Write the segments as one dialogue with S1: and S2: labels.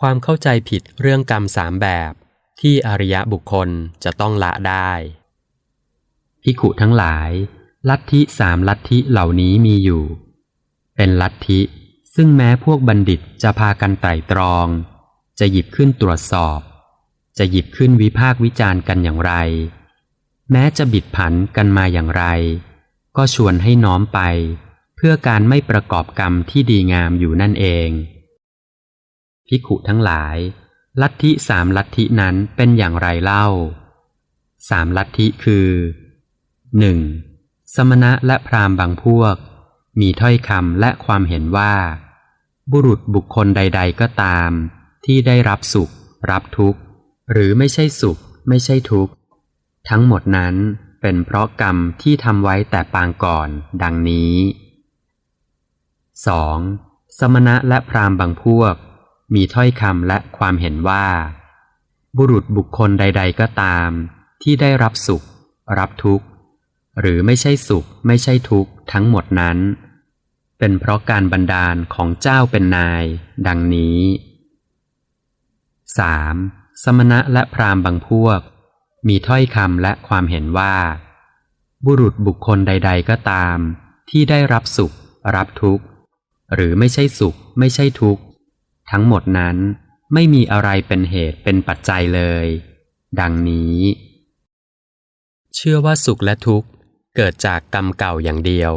S1: ความเข้าใจผิดเรื่องกรรมสามแบบ ที่อริยบุคคลจะต้องละได้
S2: พิขุทั้งหลาย ลัทธิสามลัทธิเหล่านี้มีอยู่ เป็นลัทธิ ซึ่งแม้พวกบัณฑิตจะพากันไตร่ตรอง จะหยิบขึ้นตรวจสอบ จะหยิบขึ้นวิพากษ์วิจารณ์กันอย่างไร แม้จะบิดผันกันมาอย่างไร ก็ชวนให้น้อมไป เพื่อการไม่ประกอบกรรมที่ดีงามอยู่นั่นเอง พิขุทั้งหลาย ลัทธิสามลัทธินั้นเป็นอย่างไรเล่า สามลัทธิคือหนึ่งสมณะและพราหมณ์บางพวก มีถ้อยคำและความเห็นว่า บุรุษบุคคลใด ๆ ก็ตาม ที่ได้รับสุข รับทุกข์ หรือไม่ใช่สุข ไม่ใช่ทุกข์ ทั้งหมดนั้นเป็นเพราะกรรมที่ทำไว้แต่ปางก่อนดังนี้ 2. สมณะและพราหมณ์บางพวก มีถ้อยคำและความเห็นว่า บุรุษบุคคลใด ๆ ก็ตาม ที่ได้รับสุข รับทุกข์ หรือไม่ใช่สุข ไม่ใช่ทุกข์ ทั้งหมดนั้น เป็นเพราะการบันดาลของเจ้าเป็นนาย ดังนี้ 3. สมณะและพราหมณ์บางพวก มีถ้อยคำและความเห็นว่า บุรุษบุคคลใด ๆ ก็ตาม ที่ได้รับสุข รับทุกข์ หรือไม่ใช่สุข ไม่ใช่ทุกข์ ทั้งหมดนั้นไม่มีอะไรเป็นเหตุเป็นปัจจัยเลย ดังนี้
S1: เชื่อว่าสุขและทุกข์เกิดจากกรรมเก่าอย่างเดียว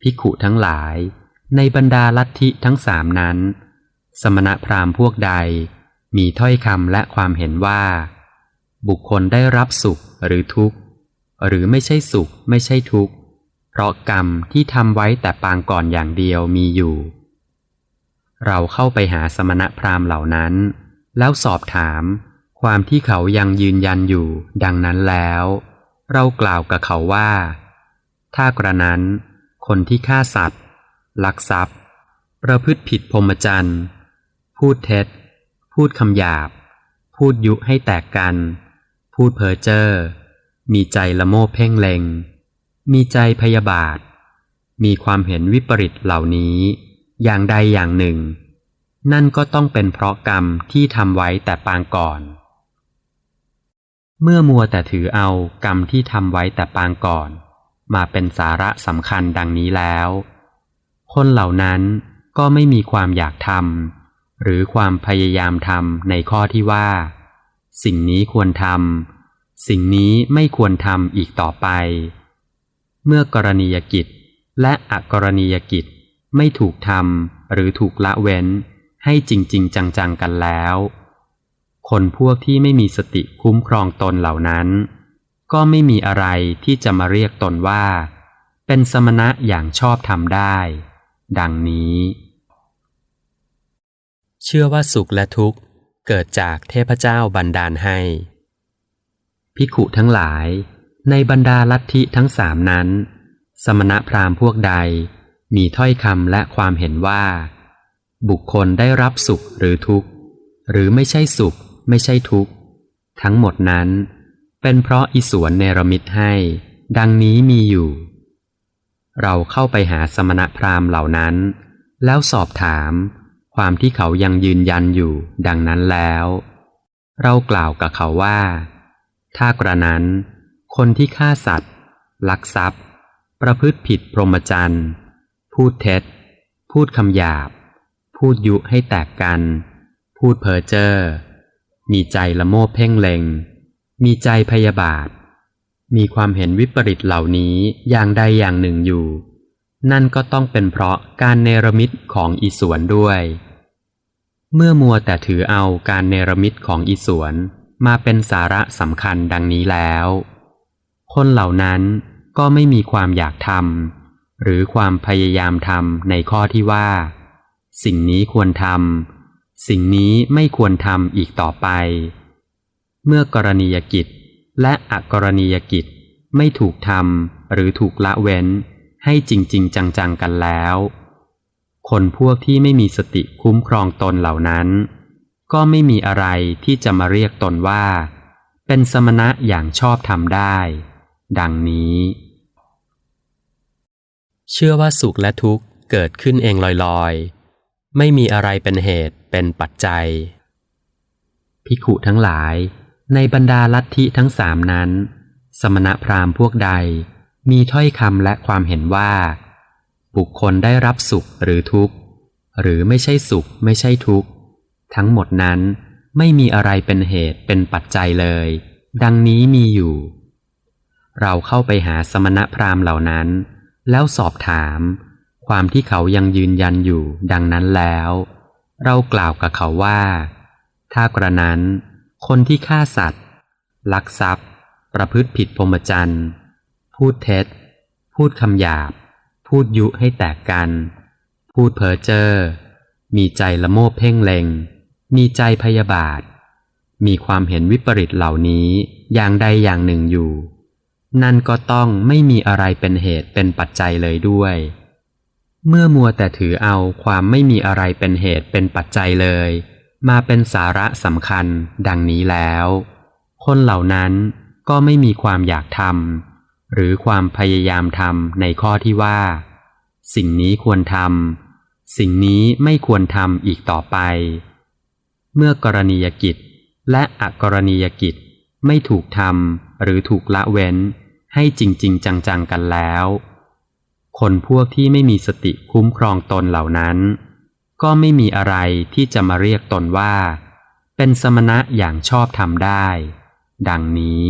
S2: ภิขุทั้งหลาย ในบรรดาลัทธิทั้งสามนั้น สมณพราหมณ์พวกใดมีถ้อยคำและความเห็นว่า บุคคลได้รับสุขหรือทุกข์ หรือไม่ใช่สุขไม่ใช่ทุกข์ เพราะกรรมที่ทำไว้แต่ปางก่อนอย่างเดียวมีอยู่ เราเข้าไปหาสมณพราหมณ์เหล่านั้น แล้วสอบถาม ความที่เขายังยืนยันอยู่ ดังนั้นแล้ว เรากล่าวกับเขาว่า ถ้ากระนั้น คนที่ฆ่าสัตว์ ลักทรัพย์ ประพฤติผิดพรหมจรรย์ พูดเท็จ พูดคำหยาบ พูดยุให้แตกกัน พูดเพ้อเจ้อมีใจละโมบเพ่งเล็ง มีใจพยาบาท มีความเห็นวิปริตเหล่านี้ อย่างใดอย่างหนึ่ง นั่นก็ต้องเป็นเพราะกรรมที่ทำไว้แต่ปางก่อน เมื่อมัวแต่ถือเอากรรมที่ทำไว้แต่ปางก่อน มาเป็นสาระสำคัญดังนี้แล้ว คนเหล่านั้นก็ไม่มีความอยากทำหรือความพยายามทำในข้อที่ว่า สิ่งนี้ควรทำสิ่งนี้ไม่ควรทำอีกต่อไป เมื่อกรณียกิจและอกรณียกิจ ไม่ถูกทำหรือถูกละเว้น ให้จริงๆจังๆกันแล้ว คนพวกที่ไม่มีสติคุ้มครองตนเหล่านั้น ก็ไม่มีอะไรที่จะมาเรียกตนว่า เป็นสมณะอย่างชอบทำได้ ดังนี้
S1: เชื่อว่าสุขและทุกข์เกิดจากเทพเจ้าบันดาลให้
S2: ภิขุทั้งหลาย ในบรรดาลัทธิทั้งสามนั้น สมณะพราหมณ์พวกใด มีถ้อยคำและความเห็นว่า บุคคลได้รับสุขหรือทุกข์ หรือไม่ใช่สุข ไม่ใช่ทุกข์ ทั้งหมดนั้น เป็นเพราะอิสวนเนรมิตให้ ดังนี้มีอยู่ เราเข้าไปหาสมณพราหมณ์เหล่านั้น แล้วสอบถาม ความที่เขายังยืนยันอยู่ ดังนั้นแล้ว เรากล่าวกับเขาว่า ถ้ากระนั้น คนที่ฆ่าสัตว์ ลักทรัพย์ ประพฤติผิดพรหมจรรย์ พูดเท็จ พูดคำหยาบ พูดยุให้แตกกัน พูดเพ้อเจ้อ มีใจละโมบเพ่งเล็ง มีใจพยาบาท มีความเห็นวิปริตเหล่านี้อย่างใดอย่างหนึ่งอยู่ นั่นก็ต้องเป็นเพราะการเนรมิตของอีสวนด้วย เมื่อมัวแต่ถือเอาการเนรมิตของอีสวนมาเป็นสาระสำคัญดังนี้แล้ว คนเหล่านั้นก็ไม่มีความอยากทำ หรือความพยายามทำในข้อที่ว่า สิ่งนี้ควรทำสิ่งนี้ไม่ควรทำอีกต่อไป เมื่อกรณียกิจและอกรณียกิจไม่ถูกทำหรือถูกละเว้นให้จริงๆจังๆกันแล้ว คนพวกที่ไม่มีสติคุ้มครองตนเหล่านั้น ก็ไม่มีอะไรที่จะมาเรียกตนว่า เป็นสมณะอย่างชอบทำได้ ดังนี้
S1: เชื่อว่าสุขและทุกข์เกิดขึ้นเองลอยๆ ไม่มีอะไรเป็นเหตุเป็นปัจจัย
S2: ภิกขุทั้งหลาย ในบรรดาลัทธิทั้งสามนั้น สมณพราหมณ์พวกใดมีถ้อยคำและความเห็นว่า บุคคลได้รับสุขหรือทุกข์ หรือไม่ใช่สุขไม่ใช่ทุกข์ ทั้งหมดนั้นไม่มีอะไรเป็นเหตุเป็นปัจจัยเลย ดังนี้มีอยู่ เราเข้าไปหาสมณพราหมณ์เหล่านั้น แล้วสอบถาม ความที่เขายังยืนยันอยู่ดังนั้นแล้ว เรากล่าวกับเขาว่า ถ้ากระนั้น คนที่ฆ่าสัตว์ ลักทรัพย์ ประพฤติผิดพรหมจรรย์ พูดเท็จ พูดคำหยาบ พูดยุให้แตกกัน พูดเพ้อเจ้อมีใจละโมบเพ่งเลงมีใจพยาบาท มีความเห็นวิปริตเหล่านี้อย่างใดอย่างหนึ่งอยู่ นั่นก็ต้องไม่มีอะไรเป็นเหตุเป็นปัจจัยเลยด้วย เมื่อมัวแต่ถือเอาความไม่มีอะไรเป็นเหตุเป็นปัจจัยเลย มาเป็นสาระสำคัญดังนี้แล้ว คนเหล่านั้นก็ไม่มีความอยากทำหรือความพยายามทำในข้อที่ว่า สิ่งนี้ควรทำสิ่งนี้ไม่ควรทำอีกต่อไป เมื่อกรณียกิจและอกรณียกิจไม่ถูกทำหรือถูกละเว้น ให้จริงจริงจังๆกันแล้ว คนพวกที่ไม่มีสติคุ้มครองตนเหล่านั้น ก็ไม่มีอะไรที่จะมาเรียกตนว่า เป็นสมณะอย่างชอบทำได้ ดังนี้